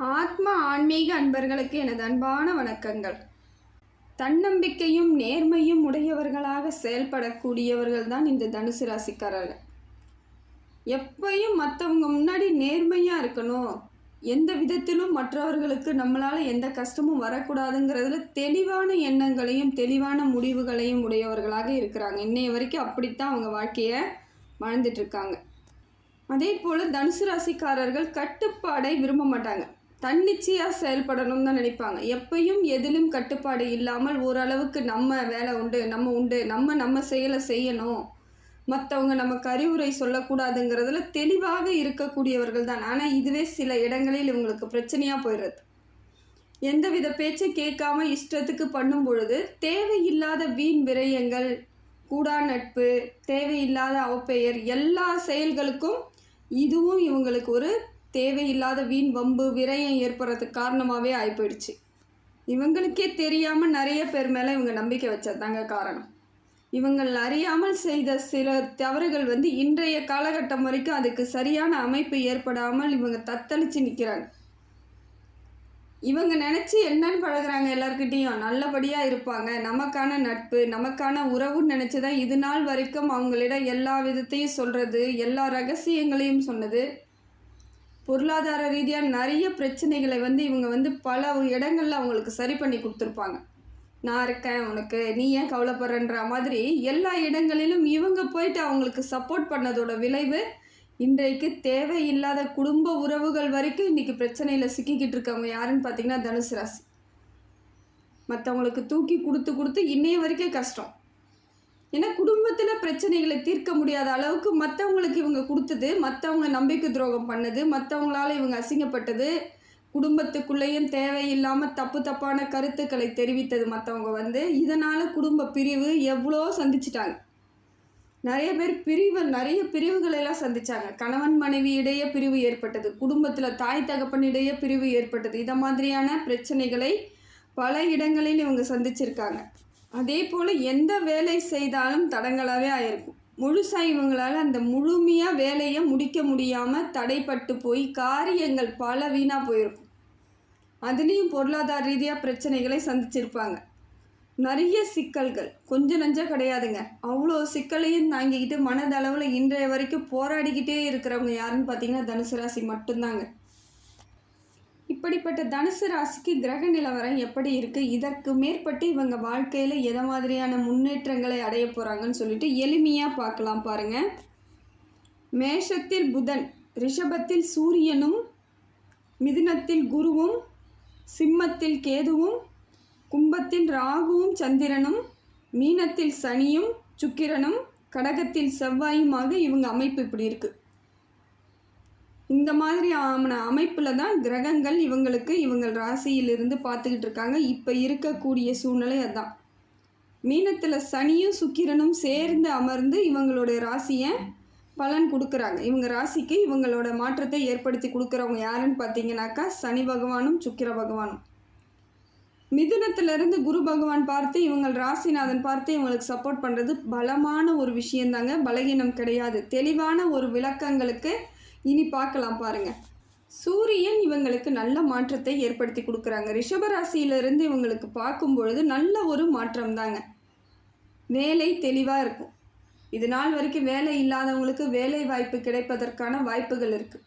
ஆத்ம ஆன்மீக அன்பர்களுக்கு எனது அன்பான வணக்கங்கள். தன்னம்பிக்கையும் நேர்மையும் உடையவர்களாக செயல்படக்கூடியவர்கள் தான் இந்த தனுசு ராசிக்காரர்கள். எப்பயும் மற்றவங்க முன்னாடி நேர்மையாக இருக்கணும். எந்த விதத்திலும் மற்றவர்களுக்கு நம்மளால் எந்த கஷ்டமும் வரக்கூடாதுங்கிறதுல தெளிவான எண்ணங்களையும் தெளிவான முடிவுகளையும் உடையவர்களாக இருக்கிறாங்க. இன்னைய வரைக்கும் அப்படித்தான் அவங்க வாழ்க்கையை வாழ்ந்துட்டுருக்காங்க அதே போல் தனுசு ராசிக்காரர்கள் கட்டுப்பாடை விரும்ப மாட்டாங்க. தன்னிச்சையாக செயல்படணும்னு தான் நினைப்பாங்க. எப்பையும் எதிலும் கட்டுப்பாடு இல்லாமல் ஓரளவுக்கு நம்ம வேலை உண்டு நம்ம உண்டு நம்ம நம்ம செயலை செய்யணும். மற்றவங்க நமக்கு அறிவுரை சொல்லக்கூடாதுங்கிறதுல தெளிவாக இருக்கக்கூடியவர்கள் தான். ஆனால் இதுவே சில இடங்களில் இவங்களுக்கு பிரச்சனையாக போயிடுறது. எந்தவித பேச்சை கேட்காம இஷ்டத்துக்கு பண்ணும் பொழுது தேவையில்லாத வீண் விரயங்கள் கூடா நட்பு தேவையில்லாத அவப்பெயர் எல்லா செயல்களுக்கும் இதுவும் இவங்களுக்கு ஒரு தேவையில்லாத வீண் வம்பு விரயம் ஏற்படுறதுக்கு காரணமாகவே ஆகிப்போயிடுச்சு இவங்களுக்கே தெரியாமல் நிறைய பேர் மேலே இவங்க நம்பிக்கை வச்சதாங்க காரணம். இவங்கள் அறியாமல் செய்த சில தவறுகள் வந்து இன்றைய காலகட்டம் வரைக்கும் அதுக்கு சரியான அமைப்பு ஏற்படாமல் இவங்க தத்தளித்து நிற்கிறாங்க இவங்க நினச்சி என்னன்னு பழகுறாங்க எல்லாருக்கிட்டேயும் நல்லபடியாக இருப்பாங்க. நமக்கான நட்பு நமக்கான உறவுன்னு நினச்சி தான் இது நாள் வரைக்கும் அவங்களிடம் எல்லா விதத்தையும் சொல்கிறது எல்லா ரகசியங்களையும் சொன்னது. பொருளாதார ரீதியாக நிறைய பிரச்சனைகளை வந்து இவங்க வந்து பல இடங்களில் அவங்களுக்கு சரி பண்ணி கொடுத்துருப்பாங்க. நான் இருக்கேன் உனக்கு நீ ஏன் கவலைப்படுறன்ற மாதிரி எல்லா இடங்களிலும் இவங்க போயிட்டு அவங்களுக்கு சப்போர்ட் பண்ணதோட விளைவு இன்றைக்கு தேவையில்லாத குடும்ப உறவுகள் வரைக்கும் இன்றைக்கி பிரச்சனையில் சிக்கிக்கிட்டு இருக்கவங்க யாருன்னு பார்த்தீங்கன்னா தனுசு ராசி. மற்றவங்களுக்கு தூக்கி கொடுத்து கொடுத்து இன்னைய வரைக்கும் கஷ்டம். ஏன்னா குடும்பத்தில் பிரச்சனைகளை தீர்க்க முடியாத அளவுக்கு மற்றவங்களுக்கு இவங்க கொடுத்தது மற்றவங்க நம்பிக்கை துரோகம் பண்ணது மற்றவங்களால் இவங்க அசிங்கப்பட்டது குடும்பத்துக்குள்ளேயும் தேவையில்லாமல் தப்பு தப்பான கருத்துக்களை தெரிவித்தது மற்றவங்க வந்து இதனால் குடும்ப பிரிவு எவ்வளோ சந்திச்சிட்டாங்க. நிறைய பேர் பிரிவு நிறைய பிரிவுகளெல்லாம் சந்தித்தாங்க கணவன் மனைவி இடையே பிரிவு ஏற்பட்டது குடும்பத்தில் தாய் தகப்பனிடையே பிரிவு ஏற்பட்டது. இதை மாதிரியான பிரச்சனைகளை பல இடங்களில் இவங்க சந்திச்சிருக்காங்க. அதே போல் எந்த வேலை செய்தாலும் தடங்களாகவே ஆயிருக்கும். முழுசாக இவங்களால் அந்த முழுமையாக வேலையை முடிக்க முடியாமல் தடைப்பட்டு போய் காரியங்கள் பல வீணாக போயிருக்கும். அதுலேயும் பொருளாதார ரீதியாக பிரச்சனைகளை சந்திச்சிருப்பாங்க. நிறைய சிக்கல்கள். கொஞ்சம் நஞ்சம் கிடையாதுங்க. அவ்வளோ சிக்கலையும் தாங்கிக்கிட்டு மனதளவில் இன்றைய வரைக்கும் போராடிக்கிட்டே இருக்கிறவங்க யாருன்னு பார்த்தீங்கன்னா தனுசு ராசி மட்டும்தாங்க. இப்படிப்பட்ட தனுசு ராசிக்கு கிரக நிலவரம் எப்படி இருக்குது இதற்கு மேற்பட்டு இவங்க வாழ்க்கையில் எதை மாதிரியான முன்னேற்றங்களை அடைய போகிறாங்கன்னு சொல்லிட்டு எளிமையாக பார்க்கலாம் பாருங்கள் மேஷத்தில் புதன் ரிஷபத்தில் சூரியனும் மிதுனத்தில் குருவும் சிம்மத்தில் கேதுவும் கும்பத்தில் ராகுவும் சந்திரனும் மீனத்தில் சனியும் சுக்கிரனும் கடகத்தில் செவ்வாயுமாக இவங்க அமைப்பு இப்படி இருக்குது இந்த மாதிரி ஆன அமைப்பில் தான் கிரகங்கள் இவங்களுக்கு இவங்கள் ராசியிலிருந்து பார்த்துக்கிட்டு இருக்காங்க. இப்போ இருக்கக்கூடிய சூழ்நிலை அதுதான் மீனத்தில் சனியும் சுக்கிரனும் சேர்ந்து அமர்ந்து இவங்களுடைய ராசியை பலன் கொடுக்குறாங்க. இவங்க ராசிக்கு இவங்களோட மாற்றத்தை ஏற்படுத்தி கொடுக்குறவங்க யாருன்னு பார்த்தீங்கன்னாக்கா சனி பகவானும் சுக்கிர பகவானும். மிதுனத்திலிருந்து குரு பகவான் பார்த்து இவங்கள் ராசிநாதன் பார்த்து இவங்களுக்கு சப்போர்ட் பண்ணுறது பலமான ஒரு விஷயந்தாங்க. பலகீனம் கிடையாது. தெளிவான ஒரு விளக்கங்களுக்கு இனி பார்க்கலாம் பாருங்க. சூரியன் இவங்களுக்கு நல்ல மாற்றத்தை ஏற்படுத்தி கொடுக்குறாங்க. ரிஷபராசியிலிருந்து இவங்களுக்கு பார்க்கும் பொழுது நல்ல ஒரு மாற்றம் தாங்க. வேலை தெளிவாக இருக்கும். இது நாள் வரைக்கும் வேலை இல்லாதவங்களுக்கு வேலை வாய்ப்பு கிடைப்பதற்கான வாய்ப்புகள் இருக்குது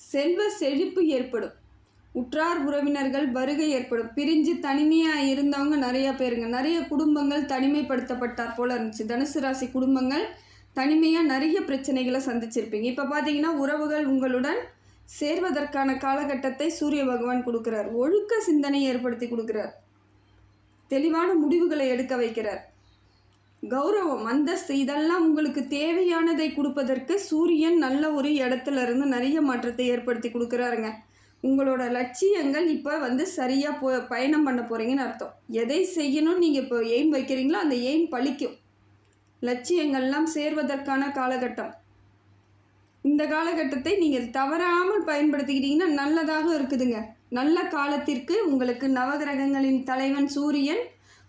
செல்வ செழிப்பு ஏற்படும். உற்றார் உறவினர்கள் வருகை ஏற்படும். பிரிஞ்சு தனிமையாக இருந்தவங்க நிறைய பேருங்க. நிறைய குடும்பங்கள் தனிமைப்படுத்தப்பட்டார் போல இருந்துச்சு. தனுசு ராசி குடும்பங்கள் தனிமையாக நிறைய பிரச்சனைகளை சந்திச்சிருப்பீங்க. இப்போ பார்த்தீங்கன்னா உறவுகள் உங்களுடன் சேர்வதற்கான காலகட்டத்தை சூரிய பகவான் கொடுக்குறார். ஒழுக்க சிந்தனை ஏற்படுத்தி கொடுக்குறார். தெளிவான முடிவுகளை எடுக்க வைக்கிறார். கௌரவம் அந்தஸ்து இதெல்லாம் உங்களுக்கு தேவையானதை கொடுப்பதற்கு சூரியன் நல்ல ஒரு இடத்துல இருந்து நிறைய மாற்றத்தை ஏற்படுத்தி கொடுக்குறாருங்க. உங்களோட லட்சியங்கள் இப்போ வந்து சரியாக போ பயணம் பண்ண போகிறீங்கன்னு அர்த்தம். எதை செய்யணும்னு நீங்கள் இப்போ எய்ம் வைக்கிறீங்களோ அந்த எய்ம் பழிக்கும். லட்சியங்கள்லாம் சேர்வதற்கான காலகட்டம். இந்த காலகட்டத்தை நீங்கள் தவறாமல் பயன்படுத்திக்கிட்டீங்கன்னா நல்லதாக இருக்குதுங்க. நல்ல காலத்திற்கு உங்களுக்கு நவகிரகங்களின் தலைவன் சூரியன்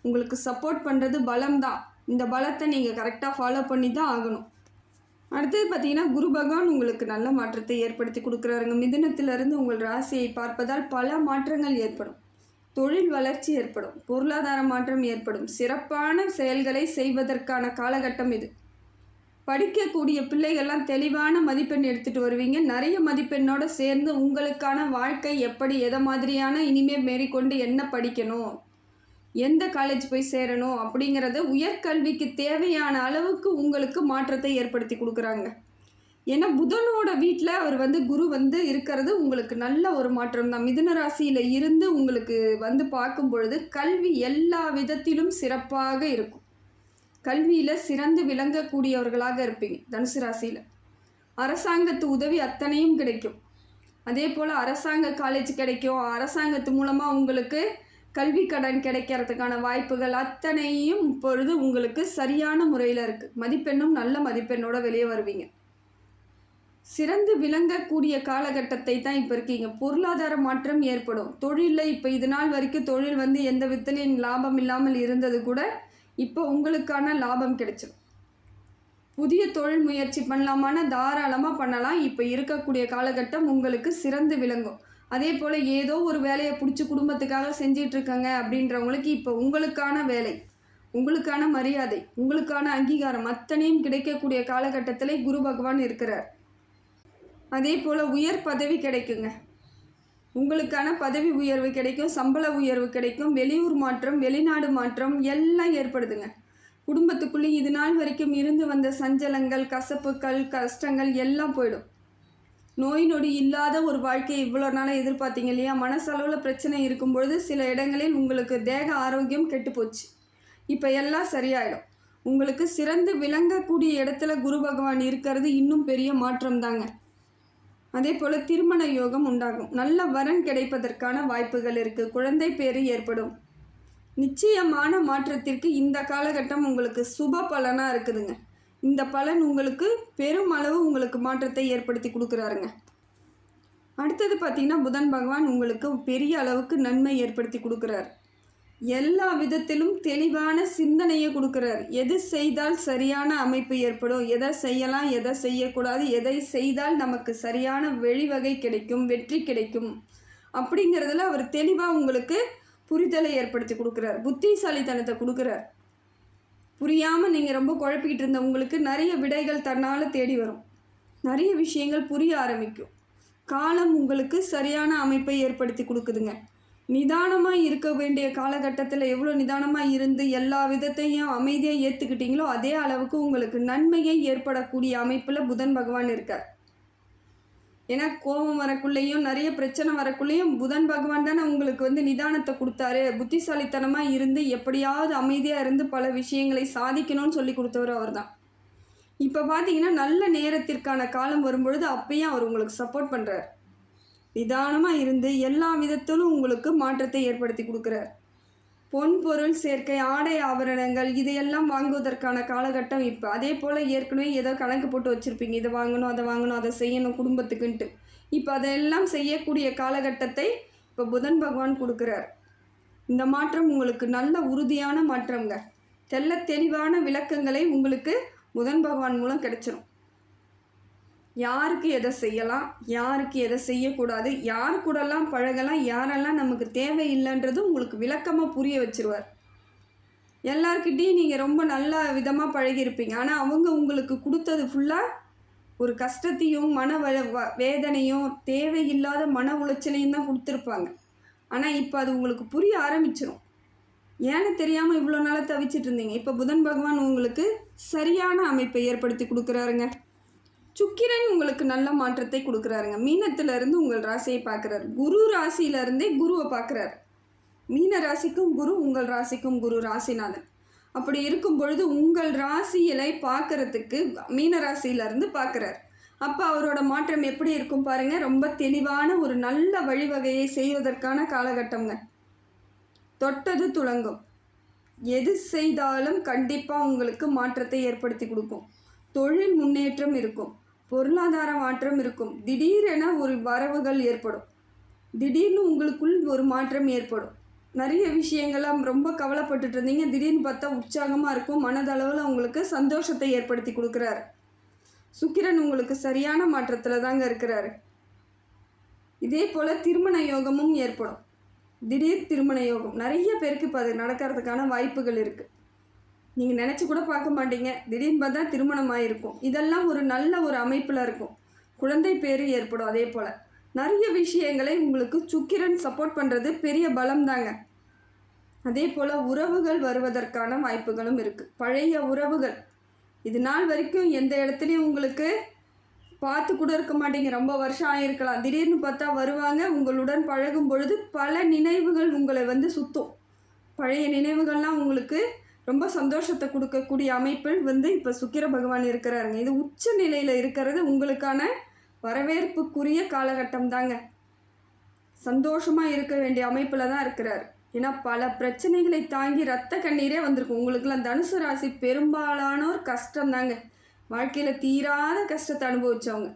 உங்களுக்கு சப்போர்ட் பண்ணுறது பலம்தான். இந்த பலத்தை நீங்கள் கரெக்டாக ஃபாலோ பண்ணி தான் ஆகணும். அடுத்தது பார்த்தீங்கன்னா குரு பகவான் உங்களுக்கு நல்ல மாற்றத்தை ஏற்படுத்தி கொடுக்குறாருங்க. மிதுனத்திலிருந்து உங்கள் ராசியை பார்ப்பதால் பல மாற்றங்கள் ஏற்படும். தொழில் வளர்ச்சி ஏற்படும் பொருளாதார மாற்றம் ஏற்படும் சிறப்பான செயல்களை செய்வதற்கான காலகட்டம் இது. படிக்கக்கூடிய பிள்ளைகள்லாம் தெளிவான மதிப்பெண் எடுத்துகிட்டு வருவீங்க. நிறைய மதிப்பெண்ணோட சேர்ந்து உங்களுக்கான வாழ்க்கை எப்படி எதை மாதிரியான இனிமேல் மேற்கொண்டு என்ன படிக்கணும் எந்த காலேஜ் போய் சேரணும் அப்படிங்கிறத உயர்கல்விக்கு தேவையான அளவுக்கு உங்களுக்கு மாற்றத்தை ஏற்படுத்தி கொடுக்குறாங்க. ஏன்னா புதனோட வீட்டில் அவர் வந்து குரு வந்து இருக்கிறது உங்களுக்கு நல்ல ஒரு மாற்றம் தான் மிதுன ராசியில் இருந்து உங்களுக்கு வந்து பார்க்கும் பொழுது கல்வி எல்லா விதத்திலும் சிறப்பாக இருக்கும். கல்வியில் சிறந்து விளங்கக்கூடியவர்களாக இருப்பீங்க தனுசு ராசியில். அரசாங்கத்து உதவி அத்தனையும் கிடைக்கும். அதே போல் அரசாங்க காலேஜ் கிடைக்கும். அரசாங்கத்து மூலமாக உங்களுக்கு கல்வி கடன் கிடைக்கிறதுக்கான வாய்ப்புகள் அத்தனையும் இப்பொழுது உங்களுக்கு சரியான முறையில் இருக்குது மதிப்பெண்ணும் நல்ல மதிப்பெண்ணோடு வெளியே வருவீங்க. சிறந்து விளங்கக்கூடிய காலகட்டத்தை தான் இப்போ இருக்கீங்க. பொருளாதார மாற்றம் ஏற்படும். தொழிலில் இப்போ இது நாள் வரைக்கும் தொழில் வந்து எந்த விதத்துலையும் லாபம் இல்லாமல் இருந்தது கூட இப்போ உங்களுக்கான லாபம் கிடைச்சிடும் புதிய தொழில் முயற்சி பண்ணலாமான தாராளமாக பண்ணலாம். இப்போ இருக்கக்கூடிய காலகட்டம் உங்களுக்கு சிறந்து விளங்கும். அதே போல் ஏதோ ஒரு வேலையை பிடிச்சி குடும்பத்துக்காக செஞ்சிட்ருக்காங்க அப்படின்றவங்களுக்கு இப்போ உங்களுக்கான வேலை உங்களுக்கான மரியாதை உங்களுக்கான அங்கீகாரம் அத்தனையும் கிடைக்கக்கூடிய காலகட்டத்தில் குரு பகவான் இருக்கிறார். அதே போல் உயர் பதவி கிடைக்குங்க. உங்களுக்கான பதவி உயர்வு கிடைக்கும் சம்பள உயர்வு கிடைக்கும் வெளியூர் மாற்றம் வெளிநாடு மாற்றம் எல்லாம் ஏற்படுதுங்க. குடும்பத்துக்குள்ளே இது நாள் வரைக்கும் இருந்து வந்த சஞ்சலங்கள் கசப்புகள் கஷ்டங்கள் எல்லாம் போயிடும். நோய் நொடி இல்லாத ஒரு வாழ்க்கையை இவ்வளோ நாளாக எதிர்பார்த்தீங்க இல்லையா? மனசளவில் பிரச்சனை இருக்கும் பொழுது சில இடங்களில் உங்களுக்கு தேக ஆரோக்கியம் கெட்டு போச்சு இப்போ எல்லாம் சரியாயிடும். உங்களுக்கு சிறந்து விளங்கக்கூடிய இடத்துல குரு பகவான் இருக்கிறது இன்னும் பெரிய மாற்றம் தாங்க அதே போல் திருமண யோகம் உண்டாகும். நல்ல வரன் கிடைப்பதற்கான வாய்ப்புகள் இருக்குது குழந்தை பேரு ஏற்படும். நிச்சயமான மாற்றத்திற்கு இந்த காலகட்டம் உங்களுக்கு சுப பலனாக இருக்குதுங்க. இந்த பலன் உங்களுக்கு பெருமளவு உங்களுக்கு மாற்றத்தை ஏற்படுத்தி கொடுக்குறாருங்க. அடுத்தது பார்த்திங்கன்னா புதன் பகவான் உங்களுக்கு பெரிய அளவுக்கு நன்மை ஏற்படுத்தி கொடுக்குறாரு. எல்லா விதத்திலும் தெளிவான சிந்தனையை கொடுக்குறார். எது செய்தால் சரியான அமைப்பு ஏற்படும்? எதை செய்யலாம்? எதை செய்யக்கூடாது? எதை செய்தால் நமக்கு சரியான வழிவகை கிடைக்கும்? வெற்றி கிடைக்கும்? அப்படிங்கிறதுல அவர் தெளிவாக உங்களுக்கு புரிதலை ஏற்படுத்தி கொடுக்குறார். புத்திசாலித்தனத்தை கொடுக்குறார். புரியாமல் நீங்கள் ரொம்ப குழப்பிக்கிட்டு இருந்த உங்களுக்கு நிறைய விடைகள் தன்னால் தேடி வரும். நிறைய விஷயங்கள் புரிய ஆரம்பிக்கும். காலம் உங்களுக்கு சரியான அமைப்பை ஏற்படுத்தி கொடுக்குதுங்க. நிதானமாக இருக்க வேண்டிய காலகட்டத்தில் எவ்வளோ நிதானமாக இருந்து எல்லா விதத்தையும் அமைதியாக ஏற்றுக்கிட்டீங்களோ அதே அளவுக்கு உங்களுக்கு நன்மையை ஏற்படக்கூடிய அமைப்பில் புதன் பகவான் இருக்கார். ஏன்னா கோபம் வரக்குள்ளேயும் நிறைய பிரச்சனை வரக்குள்ளேயும் புதன் பகவான் தானே உங்களுக்கு வந்து நிதானத்தை கொடுத்தாரு. புத்திசாலித்தனமாக இருந்து எப்படியாவது அமைதியாக இருந்து பல விஷயங்களை சாதிக்கணும்னு சொல்லி கொடுத்தவர் அவர் தான் இப்போ பார்த்தீங்கன்னா நல்ல நேரத்திற்கான காலம் வரும்பொழுது அப்பயும் அவர் உங்களுக்கு சப்போர்ட் பண்ணுறாரு நிதானமாக இருந்து எல்லா விதத்திலும் உங்களுக்கு மாற்றத்தை ஏற்படுத்தி கொடுக்குறார். பொன் பொருள் சேர்க்கை ஆடை ஆபரணங்கள் இதையெல்லாம் வாங்குவதற்கான காலகட்டம் இப்போ. அதே போல் ஏற்கனவே ஏதோ கணக்கு போட்டு வச்சுருப்பீங்க. இதை வாங்கணும் அதை வாங்கணும் அதை செய்யணும் குடும்பத்துக்குன்ட்டு. இப்போ அதையெல்லாம் செய்யக்கூடிய காலகட்டத்தை இப்போ புதன் பகவான் கொடுக்குறார். இந்த மாற்றம் உங்களுக்கு நல்ல உறுதியான மாற்றங்க. தெல்ல தெளிவான விளக்கங்களை உங்களுக்கு புதன் பகவான் மூலம் கிடைச்சிரும். யாருக்கு எதை செய்யலாம்? யாருக்கு எதை செய்யக்கூடாது? யார் கூடலாம் பழகலாம்? யாரெல்லாம் நமக்கு தேவையில்லைன்றது உங்களுக்கு விளக்கமாக புரிய வச்சுருவார். எல்லார்கிட்டேயும் நீங்கள் ரொம்ப நல்ல விதமாக பழகியிருப்பீங்க. ஆனால் அவங்க உங்களுக்கு கொடுத்தது ஃபுல்லாக ஒரு கஷ்டத்தையும் மன வ வ- வேதனையும் தேவையில்லாத மன உளைச்சலையும் தான் கொடுத்துருப்பாங்க. ஆனால் இப்போ அது உங்களுக்கு புரிய ஆரம்பிச்சிடும் ஏன்னு தெரியாமல் இவ்வளோ நாளாக தவிச்சிட்டு இருந்தீங்க. இப்போ புதன் பகவான் உங்களுக்கு சரியான அமைப்பை ஏற்படுத்தி கொடுக்குறாருங்க. சுக்கிரன் உங்களுக்கு நல்ல மாற்றத்தை கொடுக்குறாருங்க. மீனத்திலிருந்து உங்கள் ராசியை பார்க்குறாரு. குரு ராசியிலிருந்தே குருவை பார்க்குறாரு. மீன ராசிக்கும் குரு உங்கள் ராசிக்கும் குரு ராசிநாதன். அப்படி இருக்கும் பொழுது உங்கள் ராசிகளை பார்க்கறதுக்கு மீன ராசியிலிருந்து பார்க்குறாரு. அப்போ அவரோட மாற்றம் எப்படி இருக்கும் பாருங்கள் ரொம்ப தெளிவான ஒரு நல்ல வழிவகையை செய்வதற்கான காலகட்டம்ங்க. தொட்டது துளங்கும். எது செய்தாலும் கண்டிப்பாக உங்களுக்கு மாற்றத்தை ஏற்படுத்தி கொடுக்கும். தொழில் முன்னேற்றம் இருக்கும். பொருளாதார மாற்றம் இருக்கும். திடீரென ஒரு வரவுகள் ஏற்படும். திடீர்னு உங்களுக்குள் ஒரு மாற்றம் ஏற்படும். நிறைய விஷயங்கள்லாம் ரொம்ப கவலைப்பட்டுட்டு இருந்தீங்க. திடீர்னு பார்த்தா உற்சாகமாக இருக்கும். மனதளவில் உங்களுக்கு சந்தோஷத்தை ஏற்படுத்தி கொடுக்குறாரு. சுக்கிரன் உங்களுக்கு சரியான மாற்றத்தில் தாங்க இருக்கிறாரு. இதே போல் திருமண யோகமும் ஏற்படும். திடீர் திருமண யோகம். நிறைய பேருக்கு இப்போ அது நடக்கிறதுக்கான வாய்ப்புகள் இருக்குது நீங்கள் நினச்சி கூட பார்க்க மாட்டீங்க. திடீர்னு பார்த்தா திருமணம் ஆகிருக்கும் இதெல்லாம் ஒரு நல்ல ஒரு அமைப்பில் இருக்கும். குழந்தை பேரு ஏற்படும் அதே போல். நிறைய விஷயங்களை உங்களுக்கு சுக்கிரன் சப்போர்ட் பண்ணுறது பெரிய பலம் தாங்க அதே போல் உறவுகள் வருவதற்கான வாய்ப்புகளும் இருக்குது பழைய உறவுகள். இது நாள் வரைக்கும் எந்த இடத்துலையும் உங்களுக்கு பார்த்து கூட இருக்க மாட்டீங்க. ரொம்ப வருஷம் ஆகிருக்கலாம் திடீர்னு பார்த்தா வருவாங்க. உங்களுடன் பழகும் பொழுது பல நினைவுகள் உங்களை வந்து சுத்தும். பழைய நினைவுகள்லாம் உங்களுக்கு ரொம்ப சந்தோஷத்தை கொடுக்கக்கூடிய அமைப்பில் வந்து இப்போ சுக்கிர பகவான் இருக்கிறாருங்க. இது உச்ச நிலையில் இருக்கிறது உங்களுக்கான வரவேற்புக்குரிய காலகட்டம் தாங்க சந்தோஷமாக இருக்க வேண்டிய அமைப்பில் தான் இருக்கிறார். ஏன்னா பல பிரச்சனைகளை தாங்கி ரத்த கண்ணீரே வந்திருக்கும். உங்களுக்குலாம் தனுசு ராசி பெரும்பாலானோர் கஷ்டம் தாங்க வாழ்க்கையில் தீராத கஷ்டத்தை அனுபவித்தவங்க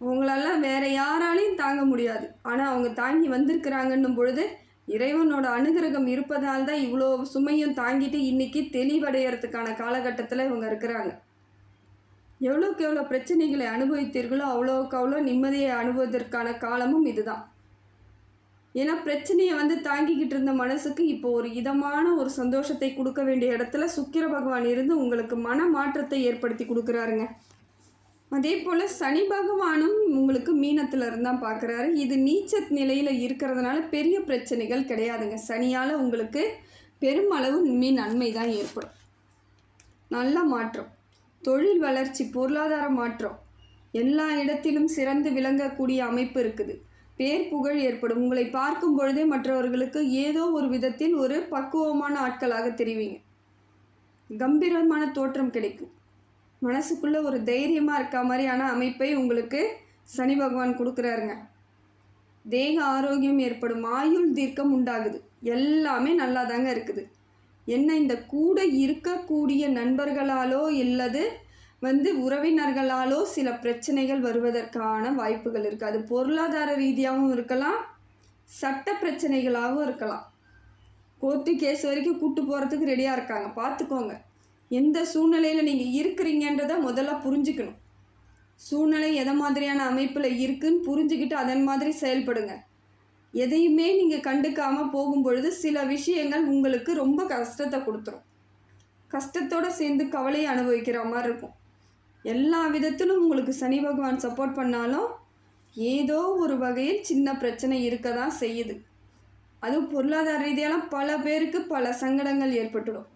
அவங்களெல்லாம் வேற யாராலையும் தாங்க முடியாது. ஆனால் அவங்க தாங்கி வந்திருக்கிறாங்கன்னும் பொழுது இறைவனோட அனுகிரகம் இருப்பதால் தான் இவ்வளோ சுமையும் தாங்கிட்டு இன்னைக்கு தெளிவடைகிறதுக்கான காலகட்டத்தில் இவங்க இருக்கிறாங்க. எவ்வளோக்கு எவ்வளோ பிரச்சனைகளை அனுபவித்தீர்களோ அவ்வளோக்கு அவ்வளோ நிம்மதியை அனுபவதற்கான காலமும் இதுதான். ஏன்னா பிரச்சனையை வந்து தாங்கிக்கிட்டு இருந்த மனசுக்கு இப்போ ஒரு இதமான ஒரு சந்தோஷத்தை கொடுக்க வேண்டிய இடத்துல சுக்கிர பகவான் இருந்து உங்களுக்கு மன மாற்றத்தை ஏற்படுத்தி கொடுக்குறாருங்க. அதே போல் சனி பகவானும் உங்களுக்கு மீனத்தில் இருந்தால் பார்க்குறாரு. இது நீச்ச நிலையில் இருக்கிறதுனால பெரிய பிரச்சனைகள் கிடையாதுங்க. சனியால் உங்களுக்கு பெருமளவு மீன் நன்மை தான் ஏற்படும். நல்ல மாற்றம். தொழில் வளர்ச்சி பொருளாதார மாற்றம். எல்லா இடத்திலும் சிறந்து விளங்கக்கூடிய அமைப்பு இருக்குது. பேர் புகழ் ஏற்படும். உங்களை பார்க்கும் பொழுதே மற்றவர்களுக்கு ஏதோ ஒரு விதத்தில் ஒரு பக்குவமான ஆட்களாக தெரிவிங்க. கம்பீரமான தோற்றம் கிடைக்கும். மனசுக்குள்ளே ஒரு தைரியமாக இருக்க மாதிரியான அமைப்பை உங்களுக்கு சனி பகவான் கொடுக்குறாருங்க. தேக ஆரோக்கியம் ஏற்படும் ஆயுள் தீர்க்கம் உண்டாகுது. எல்லாமே நல்லா தாங்க இருக்குது. என்ன இந்த கூட இருக்கக்கூடிய நண்பர்களாலோ இல்லது வந்து உறவினர்களாலோ சில பிரச்சனைகள் வருவதற்கான வாய்ப்புகள் இருக்குது அது பொருளாதார ரீதியாகவும் இருக்கலாம் சட்ட பிரச்சனைகளாகவும் இருக்கலாம். கோர்ட்டு கேஸ் வரைக்கும் கூட்டு போகிறதுக்கு ரெடியாக இருக்காங்க. பார்த்துக்கோங்க. எந்த சூழ்நிலையில் நீங்கள் இருக்கிறீங்கன்றதை முதல்ல புரிஞ்சுக்கணும். சூழ்நிலை எதை மாதிரியான அமைப்பில் இருக்குன்னு புரிஞ்சுக்கிட்டு அதன் மாதிரி செயல்படுங்க. எதையுமே நீங்கள் கண்டுக்காமல் போகும்பொழுது சில விஷயங்கள் உங்களுக்கு ரொம்ப கஷ்டத்தை கொடுத்துரும். கஷ்டத்தோடு சேர்ந்து கவலையை அனுபவிக்கிற மாதிரி இருக்கும். எல்லா விதத்திலும் உங்களுக்கு சனி பகவான் சப்போர்ட் பண்ணாலும் ஏதோ ஒரு வகையில் சின்ன பிரச்சனை இருக்க தான் செய்யுது. அதுவும் பொருளாதார ரீதியாலாம் பல பேருக்கு பல சங்கடங்கள் ஏற்பட்டுடும்.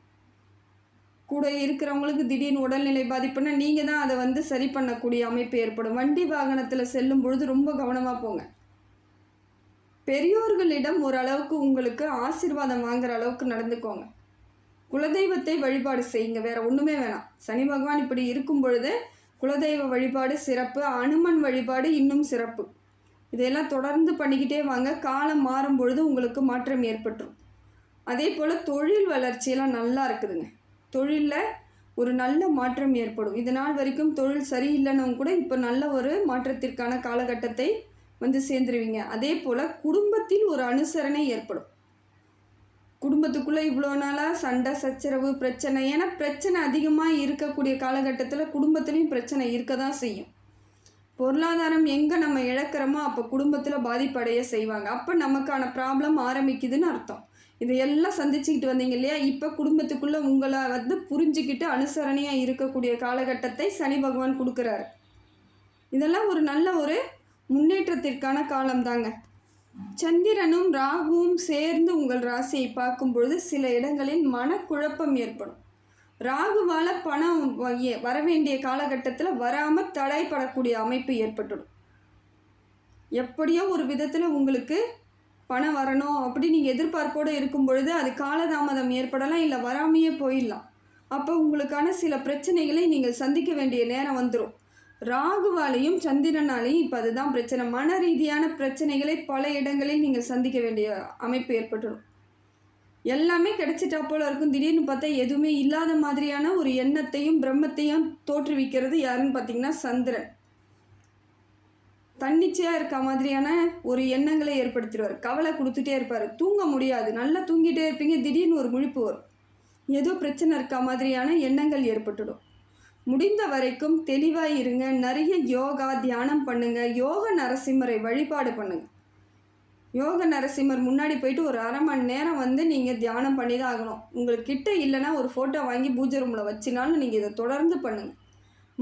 கூட இருக்கிறவங்களுக்கு திடீர்னு உடல்நிலை பாதிப்புனா நீங்கள் தான் அதை வந்து சரி பண்ணக்கூடிய அமைப்பு ஏற்படும். வண்டி வாகனத்தில் செல்லும் பொழுது ரொம்ப கவனமாக போங்க. பெரியோர்களிடம் ஓரளவுக்கு உங்களுக்கு ஆசீர்வாதம் வாங்குற அளவுக்கு நடந்துக்கோங்க. குலதெய்வத்தை வழிபாடு செய்யுங்க. வேற ஒன்றுமே வேணாம். சனி பகவான் இப்படி இருக்கும் பொழுது குலதெய்வ வழிபாடு சிறப்பு அனுமன் வழிபாடு இன்னும் சிறப்பு. இதையெல்லாம் தொடர்ந்து பண்ணிக்கிட்டே வாங்க. காலம் மாறும் பொழுது உங்களுக்கு மாற்றம் ஏற்பட்டுரும். அதே போல் தொழில் வளர்ச்சியெல்லாம் நல்லா இருக்குதுங்க. தொழிலில் ஒரு நல்ல மாற்றம் ஏற்படும். இது நாள் வரைக்கும் தொழில் சரியில்லைன்னு கூட இப்போ நல்ல ஒரு மாற்றத்திற்கான காலகட்டத்தை வந்து சேர்ந்துருவீங்க. அதே போல் குடும்பத்தில் ஒரு அனுசரணை ஏற்படும். குடும்பத்துக்குள்ளே இவ்வளோ நாளாக சண்டை சச்சரவு பிரச்சனை ஏன்னா பிரச்சனை அதிகமாக இருக்கக்கூடிய காலகட்டத்தில் குடும்பத்துலேயும் பிரச்சனை இருக்க தான் செய்யும். பொருளாதாரம் எங்கே நம்ம இழக்கிறோமோ அப்போ குடும்பத்தில் பாதிப்படைய செய்வாங்க. அப்போ நமக்கான ப்ராப்ளம் ஆரம்பிக்குதுன்னு அர்த்தம். இதையெல்லாம் சந்திச்சுக்கிட்டு வந்தீங்க இல்லையா? இப்போ குடும்பத்துக்குள்ளே உங்களை வந்து புரிஞ்சுக்கிட்டு அனுசரணையாக இருக்கக்கூடிய காலகட்டத்தை சனி பகவான் கொடுக்குறாரு. இதெல்லாம் ஒரு நல்ல ஒரு முன்னேற்றத்திற்கான காலம்தாங்க. சந்திரனும் ராகுவும் சேர்ந்து உங்கள் ராசியை பார்க்கும் பொழுது சில இடங்களில் மனக்குழப்பம் ஏற்படும். ராகுவால் பணம் வர வேண்டிய காலகட்டத்தில் வராமல் தடைப்படக்கூடிய அமைப்பு ஏற்பட்டுடும். எப்படியோ ஒரு விதத்தில் உங்களுக்கு பணம் வரணும் அப்படி நீங்கள் எதிர்பார்ப்போடு இருக்கும் பொழுது அது காலதாமதம் ஏற்படலாம் இல்லை வராமையே போயிடலாம். அப்போ உங்களுக்கான சில பிரச்சனைகளை நீங்கள் சந்திக்க வேண்டிய நேரம் வந்துடும் ராகுவாலையும் சந்திரனாலையும் இப்போ அதுதான் பிரச்சனை. மன ரீதியான பிரச்சனைகளை பல இடங்களில் நீங்கள் சந்திக்க வேண்டிய அமைப்பு ஏற்பட்டுடும் எல்லாமே கிடைச்சிட்டா போல இருக்கும். திடீர்னு பார்த்தா எதுவுமே இல்லாத மாதிரியான ஒரு எண்ணத்தையும் பிரம்மத்தையும் தோற்றுவிக்கிறது யாருன்னு பார்த்தீங்கன்னா சந்திரன். தன்னிச்சையாக இருக்க மாதிரியான ஒரு எண்ணங்களை ஏற்படுத்திடுவார். கவலை கொடுத்துட்டே இருப்பார். தூங்க முடியாது. நல்லா தூங்கிட்டே இருப்பீங்க. திடீர்னு ஒரு முழிப்பு வரும். ஏதோ பிரச்சனை இருக்க மாதிரியான எண்ணங்கள் ஏற்பட்டுடும். முடிந்த வரைக்கும் தெளிவாக இருங்க. நிறைய யோகா தியானம் பண்ணுங்கள் யோக நரசிம்மரை வழிபாடு பண்ணுங்கள் யோக நரசிம்மர் முன்னாடி போயிட்டு ஒரு அரை மணி நேரம் வந்து நீங்கள் தியானம் பண்ணி தான் ஆகணும். உங்களுக்கு கிட்ட இல்லைன்னா ஒரு ஃபோட்டோ வாங்கி பூஜை ரூமில் வச்சினாலும் நீங்கள் இதை தொடர்ந்து பண்ணுங்கள்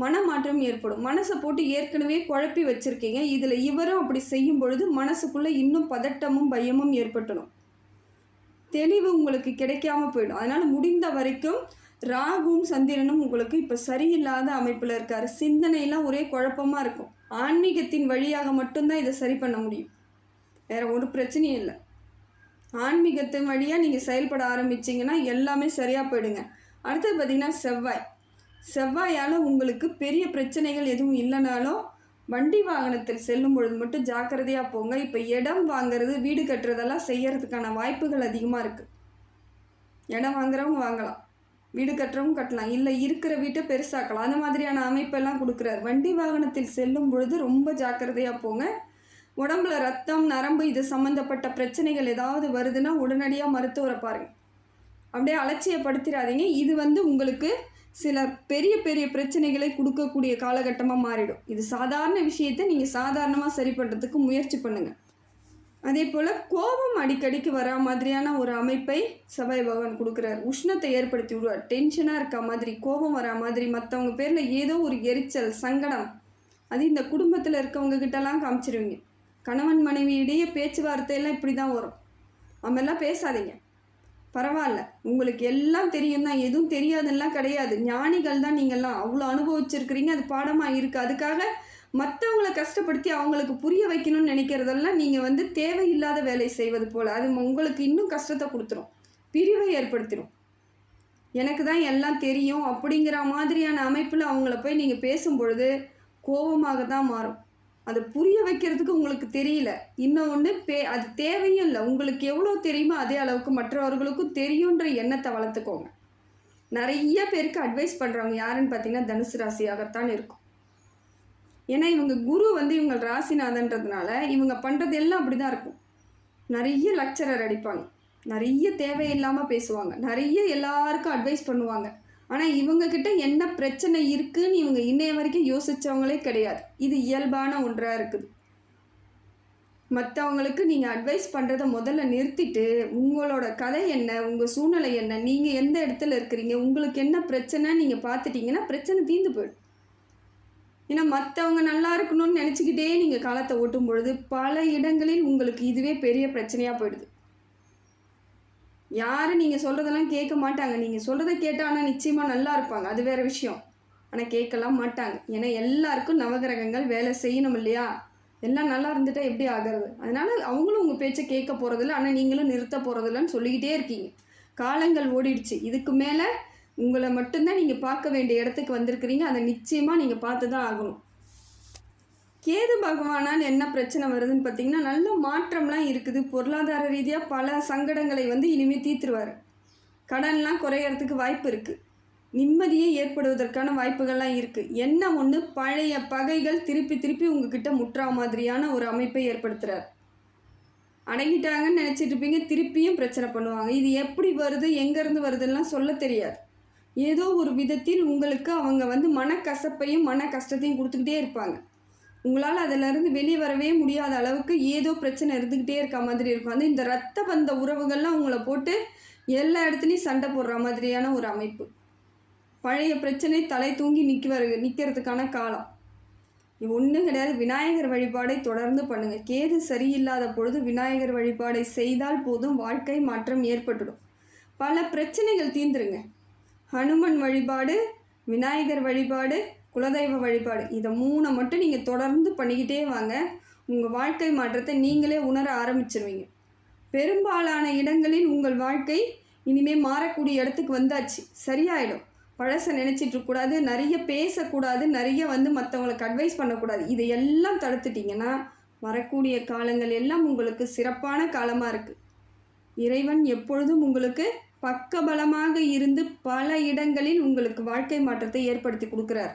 மனமாற்றம் ஏற்படும். மனசை போட்டு ஏற்கனவே குழப்பி வச்சுருக்கீங்க. இதில் இவரும் அப்படி செய்யும் பொழுது மனசுக்குள்ளே இன்னும் பதட்டமும் பயமும் ஏற்பட்டுடும். தெளிவு உங்களுக்கு கிடைக்காம போயிடும். அதனால் முடிந்த வரைக்கும் ராகுவும் சந்திரனும் உங்களுக்கு இப்போ சரியில்லாத அமைப்பில் இருக்கார். சிந்தனையெல்லாம் ஒரே குழப்பமாக இருக்கும். ஆன்மீகத்தின் வழியாக மட்டும்தான் இதை சரி பண்ண முடியும். வேறு ஒரு பிரச்சனையும் இல்லை. ஆன்மீகத்தின் வழியாக நீங்கள் செயல்பட ஆரம்பிச்சிங்கன்னா எல்லாமே சரியாக போயிடுங்க. அடுத்தது பார்த்திங்கன்னா செவ்வாய். செவ்வாயால் உங்களுக்கு பெரிய பிரச்சனைகள் எதுவும் இல்லைனாலும் வண்டி வாகனத்தில் செல்லும் பொழுது மட்டும் ஜாக்கிரதையாக போங்க. இப்போ இடம் வாங்கிறது வீடு கட்டுறதெல்லாம் செய்யறதுக்கான வாய்ப்புகள் அதிகமாக இருக்குது இடம் வாங்குறவங்க வாங்கலாம். வீடு கட்டுறவங்க கட்டலாம். இல்லை இருக்கிற வீட்டை பெருசாக்கலாம். அந்த மாதிரியான அமைப்பெல்லாம் கொடுக்குறாரு. வண்டி வாகனத்தில் செல்லும் பொழுது ரொம்ப ஜாக்கிரதையாக போங்க. உடம்புல ரத்தம் நரம்பு இது சம்மந்தப்பட்ட பிரச்சனைகள் ஏதாவது வருதுன்னா உடனடியாக மருத்துவரை பாருங்கள் அப்படியே அலட்சியப்படுத்திடாதீங்க. இது வந்து உங்களுக்கு சில பெரிய பெரிய பிரச்சனைகளை கொடுக்கக்கூடிய காலகட்டமாக மாறிடும். இது சாதாரண விஷயத்தை நீங்கள் சாதாரணமாக சரி பண்ணுறதுக்கு முயற்சி பண்ணுங்கள் அதே போல் கோபம் அடிக்கடிக்கு வரா மாதிரியான ஒரு அமைப்பை செவ்வாய் பகவான் கொடுக்குறார். உஷ்ணத்தை ஏற்படுத்தி விடுவார். டென்ஷனாக இருக்க மாதிரி கோபம் வரா மாதிரி மற்றவங்க பேரில் ஏதோ ஒரு எரிச்சல் சங்கடம் அது இந்த குடும்பத்தில் இருக்கவங்க கிட்டலாம் காமிச்சிருவீங்க. கணவன் மனைவியிடையே பேச்சுவார்த்தையெல்லாம் இப்படி தான் வரும் அவமெல்லாம் பேசாதீங்க. பரவாயில்ல. உங்களுக்கு எல்லாம் தெரியும் தான் எதுவும் தெரியாதுலாம் கிடையாது. ஞானிகள் தான் நீங்கள்லாம். அவ்வளோ அனுபவிச்சிருக்கிறீங்க அது பாடமாக இருக்குது அதுக்காக மற்றவங்கள கஷ்டப்படுத்தி அவங்களுக்கு புரிய வைக்கணும்னு நினைக்கிறதெல்லாம் நீங்கள் வந்து தேவையில்லாத வேலை செய்வது போல். அது உங்களுக்கு இன்னும் கஷ்டத்தை கொடுத்துரும். பிரிவை ஏற்படுத்திடும் எனக்கு தான் எல்லாம் தெரியும் அப்படிங்கிற மாதிரியான அமைப்பில் அவங்கள போய் நீங்கள் பேசும் பொழுது கோபமாக தான் மாறும். அதை புரிய வைக்கிறதுக்கு உங்களுக்கு தெரியல. இன்னொன்று பே அது தேவையும் இல்லை. உங்களுக்கு எவ்வளோ தெரியுமோ அதே அளவுக்கு மற்றவர்களுக்கும் தெரியுன்ற எண்ணத்தை வளர்த்துக்கோங்க. நிறைய பேருக்கு அட்வைஸ் பண்ணுறவங்க யாருன்னு பார்த்தீங்கன்னா தனுசு ராசியாகத்தான் இருக்கும். ஏன்னா இவங்க குரு வந்து இவங்க ராசிநாதன்றதுனால இவங்க பண்ணுறது எல்லாம் அப்படி தான் இருக்கும். நிறைய லெக்சரர் அடிப்பாங்க. நிறைய தேவையில்லாமல் பேசுவாங்க. நிறைய எல்லாருக்கும் அட்வைஸ் பண்ணுவாங்க. ஆனால் இவங்கக்கிட்ட என்ன பிரச்சனை இருக்குன்னு இவங்க இன்னைய வரைக்கும் யோசித்தவங்களே கிடையாது. இது இயல்பான ஒன்றாக இருக்குது. மற்றவங்களுக்கு நீங்கள் அட்வைஸ் பண்ணுறத முதல்ல நிறுத்திட்டு உங்களோட கதை என்ன உங்கள் சூழ்நிலை என்ன நீங்கள் எந்த இடத்துல இருக்கிறீங்க உங்களுக்கு என்ன பிரச்சனை நீங்கள் பார்த்துட்டிங்கன்னா பிரச்சனை தீர்ந்து போயிடும். ஏன்னா மற்றவங்க நல்லா இருக்கணும்னு நினச்சிக்கிட்டே நீங்கள் காலத்தை ஓட்டும் பொழுது பல இடங்களில் உங்களுக்கு இதுவே பெரிய பிரச்சனையாக போயிடுது. யாரும் நீங்கள் சொல்கிறதெல்லாம் கேட்க மாட்டாங்க. நீங்கள் சொல்கிறத கேட்டால் ஆனால் நிச்சயமாக நல்லா இருப்பாங்க. அது வேறு விஷயம். ஆனால் கேட்கலாம் மாட்டாங்க. ஏன்னா எல்லாருக்கும் நவகிரகங்கள் வேலை செய்யணும் இல்லையா? எல்லாம் நல்லா இருந்துட்டால் எப்படி ஆகிறது? அதனால் அவங்களும் உங்கள் பேச்சை கேட்க போகிறதில்ல ஆனால் நீங்களும் நிறுத்த போகிறதில்லன்னு சொல்லிக்கிட்டே இருக்கீங்க. காலங்கள் ஓடிடுச்சு. இதுக்கு மேலே உங்களை மட்டும்தான் நீங்கள் பார்க்க வேண்டிய இடத்துக்கு வந்திருக்கிறீங்க. அதை நிச்சயமாக நீங்கள் பார்த்து தான் ஆகணும். கேது பகவானால் என்ன பிரச்சனை வருதுன்னு பார்த்தீங்கன்னா நல்ல மாற்றம்லாம் இருக்குது. பொருளாதார ரீதியாக பல சங்கடங்களை வந்து இனிமேல் தீர்த்துருவார். கடன்லாம் குறையறதுக்கு வாய்ப்பு இருக்குது நிம்மதியே ஏற்படுவதற்கான வாய்ப்புகள்லாம் இருக்குது என்ன ஒன்று பழைய பகைகள் திருப்பி திருப்பி உங்ககிட்ட முற்றா மாதிரியான ஒரு அமைப்பை ஏற்படுத்துகிறார் அடங்கிட்டாங்கன்னு நினச்சிட்டு இருப்பீங்க. திருப்பியும் பிரச்சனை பண்ணுவாங்க. இது எப்படி வருது? எங்கேருந்து வருதுலாம் சொல்ல தெரியாது. ஏதோ ஒரு விதத்தில் உங்களுக்கு அவங்க வந்து மனக்கசப்பையும் மன கஷ்டத்தையும் கொடுத்துக்கிட்டே இருப்பாங்க. உங்களால் அதிலிருந்து வெளியே வரவே முடியாத அளவுக்கு ஏதோ பிரச்சனை இருந்துக்கிட்டே இருக்க மாதிரி இருக்கும். வந்து இந்த ரத்த பந்த உறவுகள்லாம் உங்களை போட்டு எல்லா இடத்துலையும் சண்டை போடுற மாதிரியான ஒரு அமைப்பு. பழைய பிரச்சனை தலை தூங்கி நிற்க நிற்கிறதுக்கான காலம். ஒன்றும் கிடையாது. விநாயகர் வழிபாடை தொடர்ந்து பண்ணுங்கள் கேது சரியில்லாத பொழுது விநாயகர் வழிபாடை செய்தால் போதும் வாழ்க்கை மாற்றம் ஏற்பட்டுடும். பல பிரச்சனைகள் தீந்துருங்க ஹனுமன் வழிபாடு விநாயகர் வழிபாடு குலதெய்வ வழிபாடு. இதை மூணை மட்டும் நீங்கள் தொடர்ந்து பண்ணிக்கிட்டே வாங்க. உங்கள் வாழ்க்கை மாற்றத்தை நீங்களே உணர ஆரம்பிச்சிருவீங்க. பெரும்பாலான இடங்களில் உங்கள் வாழ்க்கை இனிமேல் மாறக்கூடிய இடத்துக்கு வந்தாச்சு. சரியாயிடும். பழசை நினச்சிட்டு இருக்கக்கூடாது. நிறைய பேசக்கூடாது. நிறைய வந்து மற்றவங்களுக்கு அட்வைஸ் பண்ணக்கூடாது. இதை எல்லாம் தடுத்துட்டிங்கன்னா வரக்கூடிய காலங்கள் எல்லாம் உங்களுக்கு சிறப்பான காலமாக இருக்குது இறைவன் எப்பொழுதும் உங்களுக்கு பக்கபலமாக இருந்து பல இடங்களில் உங்களுக்கு வாழ்க்கை மாற்றத்தை ஏற்படுத்தி கொடுக்குறார்.